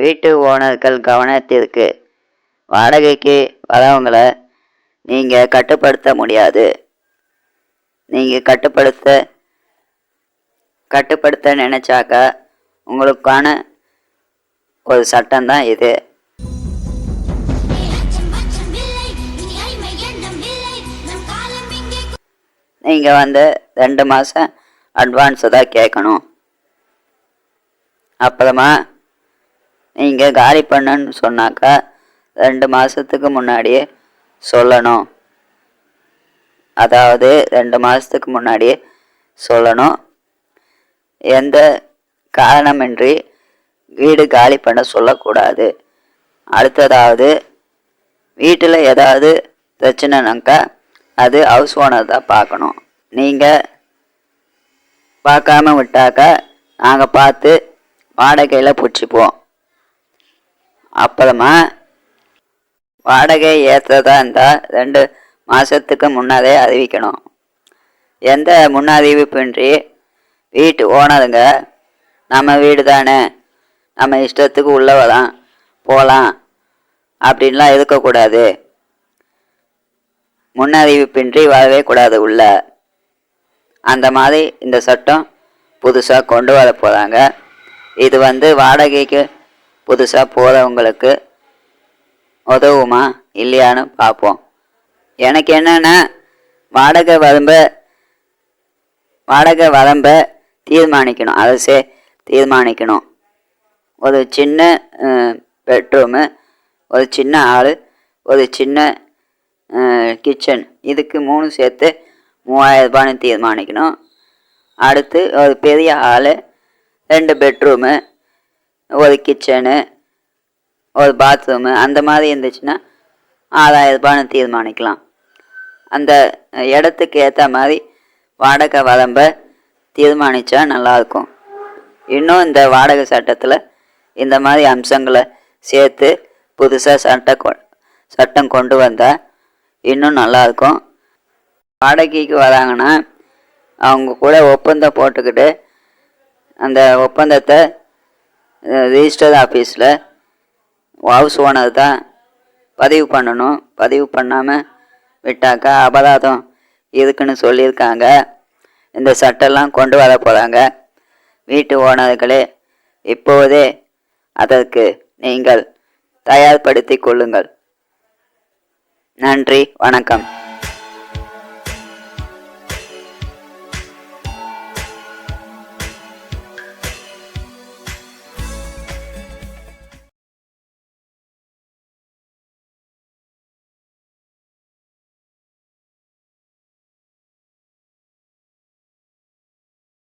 வீட்டு ஓனர்கள் கவனத்திற்கு வாடகைக்கு வரவங்கள நீங்கள் கட்டுப்படுத்த முடியாது. நீங்கள் கட்டுப்படுத்த கட்டுப்படுத்த நினச்சாக்கா உங்களுக்கான ஒரு சட்டம்தான் இது. நீங்கள் வந்து ரெண்டு மாதம் அட்வான்ஸு தான் கேட்கணும். அப்புறமா நீங்கள் காலி பண்ணுன்னு சொன்னாக்கா ரெண்டு மாதத்துக்கு முன்னாடியே சொல்லணும். அதாவது ரெண்டு மாதத்துக்கு முன்னாடியே சொல்லணும். எந்த காரணமின்றி வீடு காலி பண்ண சொல்லக்கூடாது. அடுத்ததாவது வீட்டில் ஏதாவது பிரச்சனைனாக்கா அது ஹவுஸ் ஓனர் தான் பார்க்கணும். நீங்கள் பார்க்காம விட்டாக்கா நாங்கள் பார்த்து வாடகையில் பிடிச்சிப்போம். அப்புறமா வாடகை ஏற்றதா இருந்தால் ரெண்டு மாதத்துக்கு முன்னாலே அறிவிக்கணும். எந்த முன்னறிவிப்பின்றி வீட்டு ஓனருங்க நம்ம வீடு தானே நம்ம இஷ்டத்துக்கு உள்ளே வரலாம் போகலாம் அப்படின்லாம் இருக்கக்கூடாது. முன்னறிவிப்பின்றி வரவே கூடாது உள்ள. அந்த மாதிரி இந்த சட்டம் புதுசாக கொண்டு வர போகிறாங்க இது வந்து வாடகைக்கு புதுசாக போகிறவங்களுக்கு உதவுமா இல்லையான்னு பார்ப்போம். எனக்கு என்னென்னா வாடகை வரம்ப வாடகை வரம்ப தீர்மானிக்கணும். அரசே தீர்மானிக்கணும். ஒரு சின்ன பெட்ரூமு ஒரு சின்ன ஆள் ஒரு சின்ன கிச்சன். இதுக்கு மூணு சேர்த்து மூவாயிரம் ரூபான்னு தீர்மானிக்கணும். அடுத்து ஒரு பெரிய ஹாலு ரெண்டு பெட்ரூமு ஒரு கிச்சனு ஒரு பாத்ரூமு அந்த மாதிரி இருந்துச்சுன்னா ஆறாயிரம் ரூபான்னு தீர்மானிக்கலாம். அந்த இடத்துக்கு ஏற்ற மாதிரி வாடகை வரம்ப தீர்மானித்தா நல்லாயிருக்கும் இன்னும் இந்த வாடகை சட்டத்தில் இந்த மாதிரி அம்சங்களை சேர்த்து புதுசாக சட்ட கொ சட்டம் கொண்டு வந்தால் இன்னும் நல்லாயிருக்கும் வாடகைக்கு வராங்கன்னா அவங்க கூட ஒப்பந்தம் போட்டுக்கிட்டு அந்த ஒப்பந்தத்தை ரிஜிஸ்டர் ஆஃபீஸில் ஹவுஸ் ஓனர் தான் பதிவு பண்ணணும். பதிவு பண்ணாமல் விட்டாக்கா அபராதம் இருக்குன்னு சொல்லியிருக்காங்க. இந்த சட்டம்லாம் கொண்டு வர போகிறாங்க வீட்டு ஓனர்களே இப்போதே அதற்கு நீங்கள் தயார்படுத்தி கொள்ளுங்கள். நன்றி வணக்கம்.